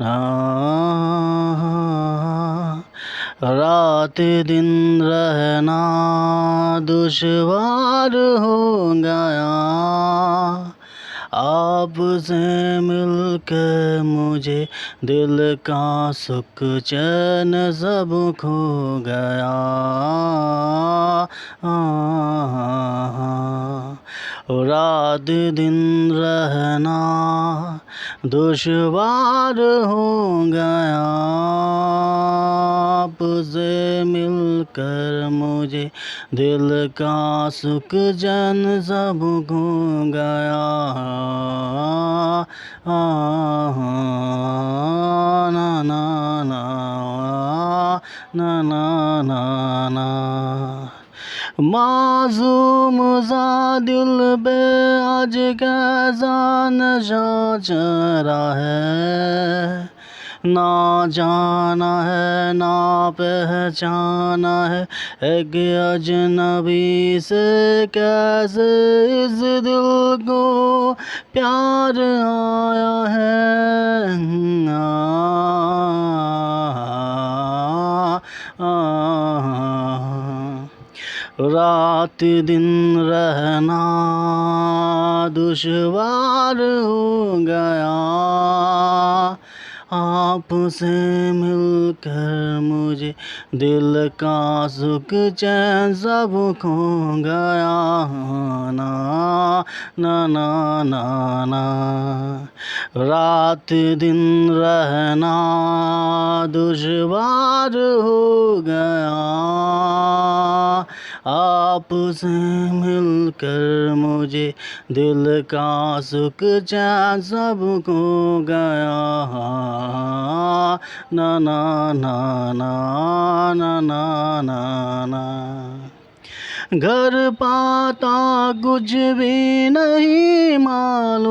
na रात दिन रहना दुश्वार हो गया। आपसे मिलकर मुझे दिल का सुख चैन सब खो गया। रात दिन रहना, दुश्वार हो गया। आपसे मिलकर मुझे दिल का सुख जन सब खो गया। ना ना ना ना ना ना ना। मासूम सा दिल पे आज कैसा नशा चढ़ा है? ना जाना है, ना पहचाना है, एक अजनबी से कैसे इस दिल को प्यार आया है? रात दिन रहना दुश्वार हो गया। आपसे मिलकर मुझे दिल का सुख चैन सब खो गया। ना ना ना ना ना। रात दिन रहना दुश्वार हो गया। आपसे मिलकर मुझे दिल का सुख चैन सब खो गया। ना ना ना ना ना ना ना ना। घर पाता कुछ भी नहीं मालूम।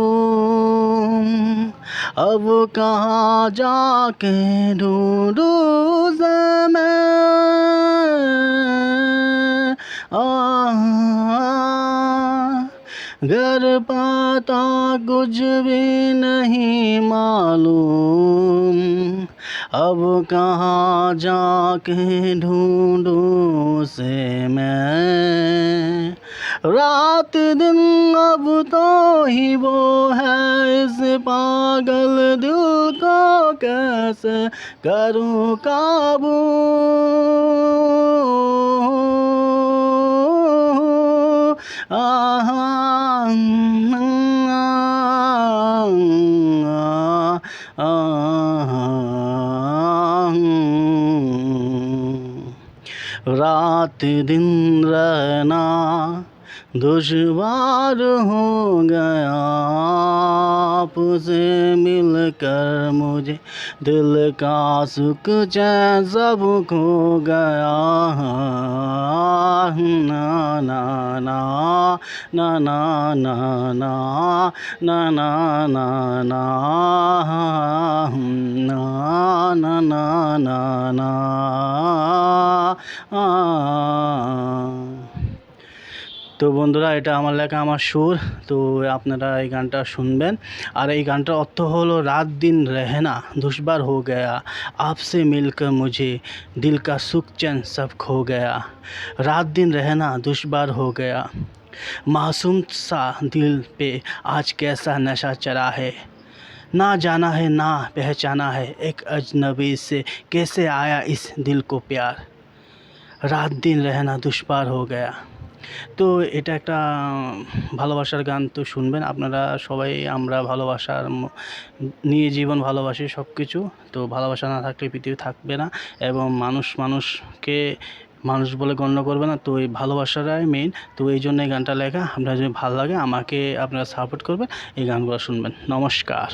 अब कहाँ जाके ढूंढूं मैं? घर पाता कुछ भी नहीं मालूम। अब कहाँ जाके ढूंढूं से मैं। रात दिन अब तो ही वो है इस पागल दिल को कैसे करूँ काबू? রাত দিন রানা दुश्वार हो गया आपसे मिलकर मुझे दिल का सुख चैन सब खो गया ना ना ना ना ना ना ना ना ना ना ना ना ना ना ना ना তো বন্ধুরা এটা আমার লেখা আমার সুর তো আপনারা এই গানটা শুনবেন আর এই গানটার অর্থ হলো রাত দিন रहना दुश्वार हो गया आपसे मिलकर मुझे दिल का सुख चैन सब खो गया रात दिन रहना दुश्वार हो गया मासूम सा दिल पे आज कैसा नशा चढ़ा है ना जाना है ना पहचाना है एक अजनबी से कैसे आया इस दिल को प्यार রাত দিন রেহানা দুষ্পার হো গয়া তো এটা একটা ভালোবাসার গান তো শুনবেন। আপনারা সবাই আমরা ভালোবাসার নিয়ে জীবন ভালোবাসি সব কিছু তো ভালোবাসা না থাকলে পৃথিবী থাকবে না এবং মানুষ মানুষকে মানুষ বলে গণ্য করবে না। তো এই ভালোবাসাটাই মেইন তো এই জন্য এই গানটা লেখা। আপনার যদি ভালো লাগে আমাকে আপনারা সাপোর্ট করবেন, এই গানগুলো শুনবেন। নমস্কার।